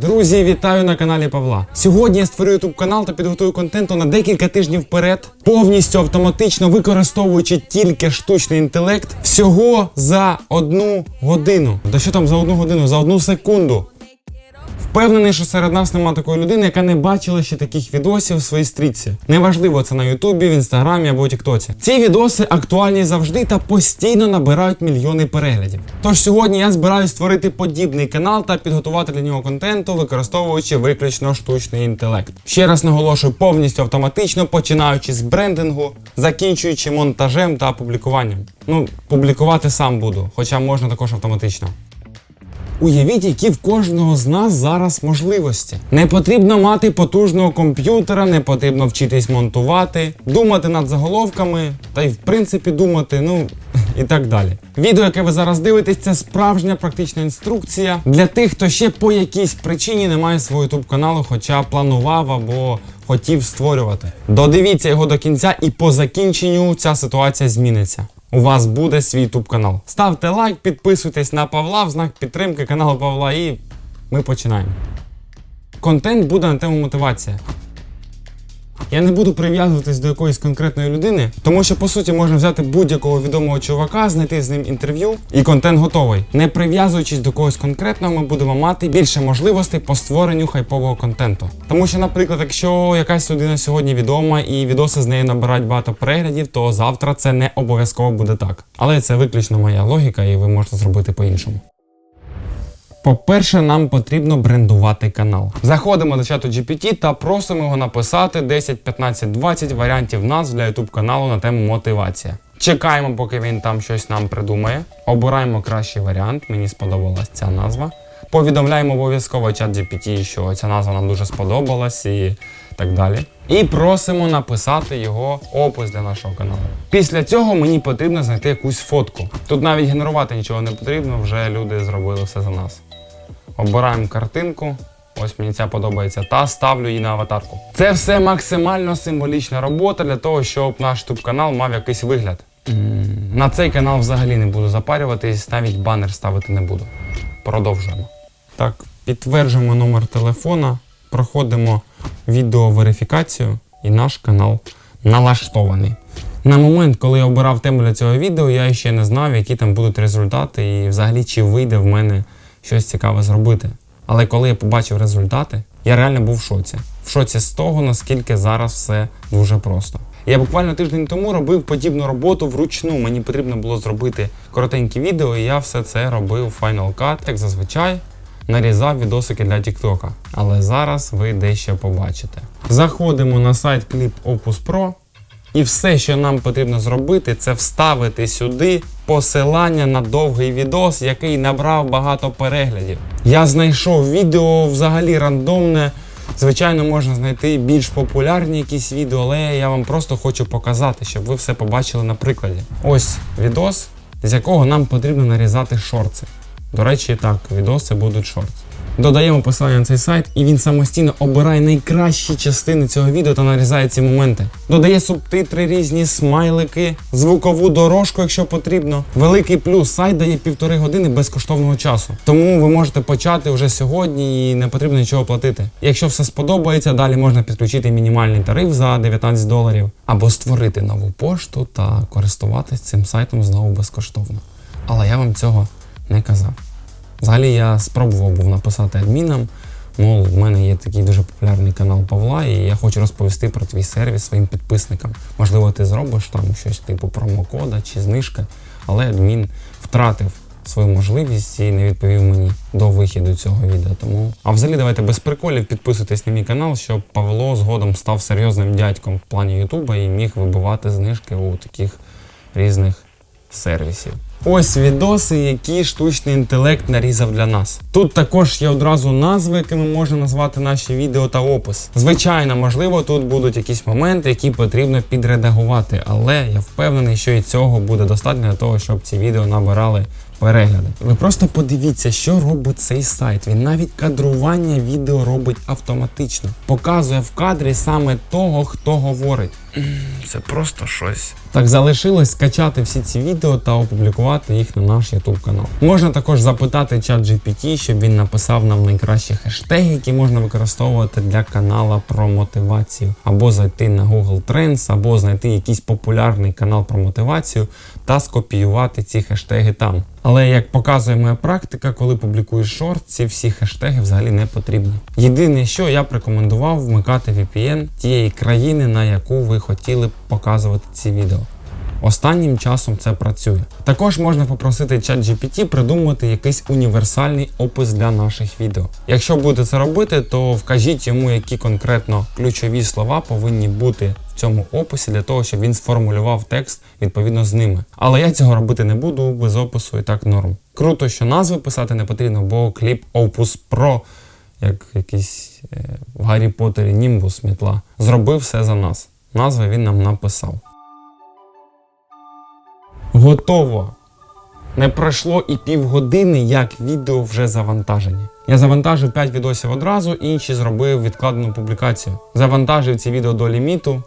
Друзі, вітаю на каналі Павла. Сьогодні я створю YouTube канал та підготую контенту на декілька тижнів вперед, повністю автоматично використовуючи тільки штучний інтелект всього за одну годину. Да що там за одну годину? За одну секунду. Впевнений, що серед нас нема такої людини, яка не бачила ще таких відосів в своїй стрічці. Неважливо, це на Ютубі, в інстаграмі або Тіктоці. Ці відоси актуальні завжди та постійно набирають мільйони переглядів. Тож сьогодні я збираюсь створити подібний канал та підготувати для нього контенту, використовуючи виключно штучний інтелект. Ще раз наголошую, повністю автоматично, починаючи з брендингу, закінчуючи монтажем та публікуванням. Ну, публікувати сам буду, хоча можна також автоматично. Уявіть, які в кожного з нас зараз можливості. Не потрібно мати потужного комп'ютера, не потрібно вчитись монтувати, думати над заголовками, та й в принципі думати, ну і так далі. Відео, яке ви зараз дивитесь, це справжня практична інструкція для тих, хто ще по якійсь причині не має свого youtube каналу, хоча планував або хотів створювати. Додивіться його до кінця, і по закінченню ця ситуація зміниться. У вас буде свій YouTube канал. Ставте лайк, підписуйтесь на Павла в знак підтримки каналу Павла і ми починаємо. Контент буде на тему мотивація. Я не буду прив'язуватись до якоїсь конкретної людини, тому що по суті можна взяти будь-якого відомого чувака, знайти з ним інтерв'ю, і контент готовий. Не прив'язуючись до когось конкретного, ми будемо мати більше можливостей по створенню хайпового контенту. Тому що, наприклад, якщо якась людина сьогодні відома і відоси з нею набирають багато переглядів, то завтра це не обов'язково буде так. Але це виключно моя логіка, і ви можете зробити по-іншому. По-перше, нам потрібно брендувати канал. Заходимо до чату GPT та просимо його написати 10, 15, 20 варіантів назв для YouTube каналу на тему мотивація. Чекаємо, поки він там щось нам придумає. Обираємо кращий варіант. Мені сподобалась ця назва. Повідомляємо обов'язково чат GPT, що ця назва нам дуже сподобалась і так далі. І просимо написати його опис для нашого каналу. Після цього мені потрібно знайти якусь фотку. Тут навіть генерувати нічого не потрібно, вже люди зробили все за нас. Обираємо картинку. Ось мені ця подобається, та ставлю її на аватарку. Це все максимально символічна робота для того, щоб наш YouTube канал мав якийсь вигляд. На цей канал взагалі не буду запарюватись, навіть банер ставити не буду. Продовжуємо. Так, підтверджуємо номер телефона, проходимо відеоверифікацію, і наш канал налаштований. На момент, коли я обирав тему для цього відео, я ще не знав, які там будуть результати, і взагалі чи вийде в мене щось цікаве зробити. Але коли я побачив результати, я реально був в шоці. В шоці з того, наскільки зараз все дуже просто. Я буквально тиждень тому робив подібну роботу вручну. Мені потрібно було зробити коротеньке відео, і я все це робив Final Cut, як зазвичай. Нарізав відосики для TikTok. Але зараз ви дещо побачите. Заходимо на сайт Clip Opus Pro. І все, що нам потрібно зробити, це вставити сюди посилання на довгий відос, який набрав багато переглядів. Я знайшов відео взагалі рандомне. Звичайно, можна знайти більш популярні якісь відео, але я вам просто хочу показати, щоб ви все побачили на прикладі. Ось відос, з якого нам потрібно нарізати шорти. До речі, так, відоси будуть шорти. Додаємо посилання на цей сайт, і він самостійно обирає найкращі частини цього відео та нарізає ці моменти. Додає субтитри, різні смайлики, звукову дорожку, якщо потрібно. Великий плюс сайт дає півтори години безкоштовного часу. Тому ви можете почати вже сьогодні і не потрібно нічого платити. Якщо все сподобається, далі можна підключити мінімальний тариф за 19 доларів або створити нову пошту та користуватись цим сайтом знову безкоштовно. Але я вам цього не казав. Взагалі я спробував був написати адмінам. Мол, в мене є такий дуже популярний канал Павла, і я хочу розповісти про твій сервіс своїм підписникам. Можливо, ти зробиш там щось типу промокода чи знижка, але адмін втратив свою можливість і не відповів мені до вихіду цього відео. Тому а взагалі давайте без приколів підписуйтесь на мій канал, щоб Павло згодом став серйозним дядьком в плані Ютуба і міг вибивати знижки у таких різних сервісів. Ось відоси, які штучний інтелект нарізав для нас. Тут також є одразу назви, якими можна назвати наші відео та опис. Звичайно, можливо, тут будуть якісь моменти, які потрібно підредагувати, але я впевнений, що і цього буде достатньо для того, щоб ці відео набирали перегляди. Ви просто подивіться, що робить цей сайт. Він навіть кадрування відео робить автоматично, показує в кадрі саме того, хто говорить. Це просто щось. Так залишилось скачати всі ці відео та опублікувати їх на наш YouTube канал. Можна також запитати чат GPT, щоб він написав нам найкращі хештеги, які можна використовувати для канала про мотивацію, або зайти на Google Trends, або знайти якийсь популярний канал про мотивацію та скопіювати ці хештеги там. Але як показує моя практика, коли публікуєш шорт, ці всі хештеги взагалі не потрібні. Єдине, що я б рекомендував вмикати VPN тієї країни, на яку ви хотіли б показувати ці відео. Останнім часом це працює. Також можна попросити ChatGPT придумати якийсь універсальний опис для наших відео. Якщо будете це робити, то вкажіть йому, які конкретно ключові слова повинні бути в цьому описі для того, щоб він сформулював текст відповідно з ними. Але я цього робити не буду без опису і так норм. Круто, що назви писати не потрібно, бо кліп Opus Pro, як якийсь е, в Гаррі Поттері Німбус мітла, зробив все за нас. Назви він нам написав. Готово. Не пройшло і півгодини, як відео вже завантажені. Я завантажив 5 відосів одразу, інші зробив відкладену публікацію. Завантажив ці відео до ліміту.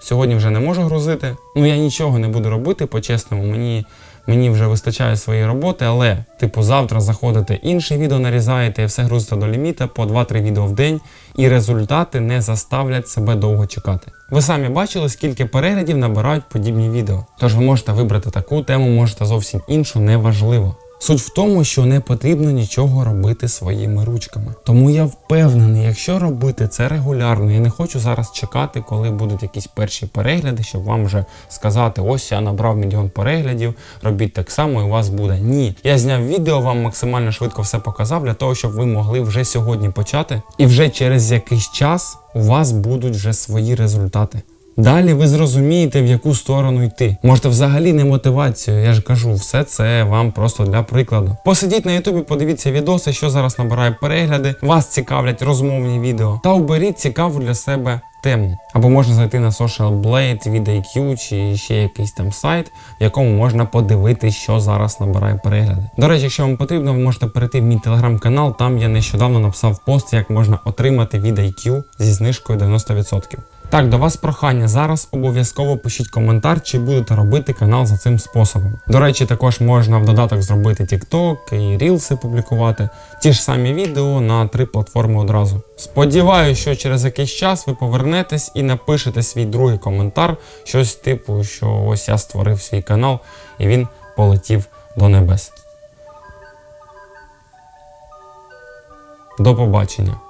Сьогодні вже не можу грузити. Ну я нічого не буду робити, по-чесному. Мені, мені вже вистачає своєї роботи, але, типу, завтра заходите інше відео, нарізаєте все грузите до ліміта по 2-3 відео в день, і результати не заставлять себе довго чекати. Ви самі бачили, скільки переглядів набирають подібні відео. Тож ви можете вибрати таку тему, можете зовсім іншу, неважливо. Суть в тому, що не потрібно нічого робити своїми ручками. Тому я впевнений, якщо робити це регулярно, я не хочу зараз чекати, коли будуть якісь перші перегляди, щоб вам вже сказати, ось я набрав мільйон переглядів, робіть так само, і у вас буде. Ні, я зняв відео, вам максимально швидко все показав для того, щоб ви могли вже сьогодні почати, і вже через якийсь час у вас будуть вже свої результати. Далі ви зрозумієте, в яку сторону йти. Можете взагалі не мотивацію, я ж кажу, все це вам просто для прикладу. Посидіть на Ютубі, подивіться відоси, що зараз набирає перегляди, вас цікавлять розмовні відео, та оберіть цікаву для себе тему. Або можна зайти на Social Blade, VidIQ чи ще якийсь там сайт, в якому можна подивитись, що зараз набирає перегляди. До речі, якщо вам потрібно, ви можете перейти в мій телеграм-канал. Там я нещодавно написав пост, як можна отримати VidIQ зі знижкою 90%. Так, до вас прохання. Зараз обов'язково пишіть коментар, чи будете робити канал за цим способом. До речі, також можна в додаток зробити TikTok і Reels публікувати. Ті ж самі відео на три платформи одразу. Сподіваюся, що через якийсь час ви повернетесь і напишете свій другий коментар, щось типу, що ось я створив свій канал і він полетів до небес. До побачення.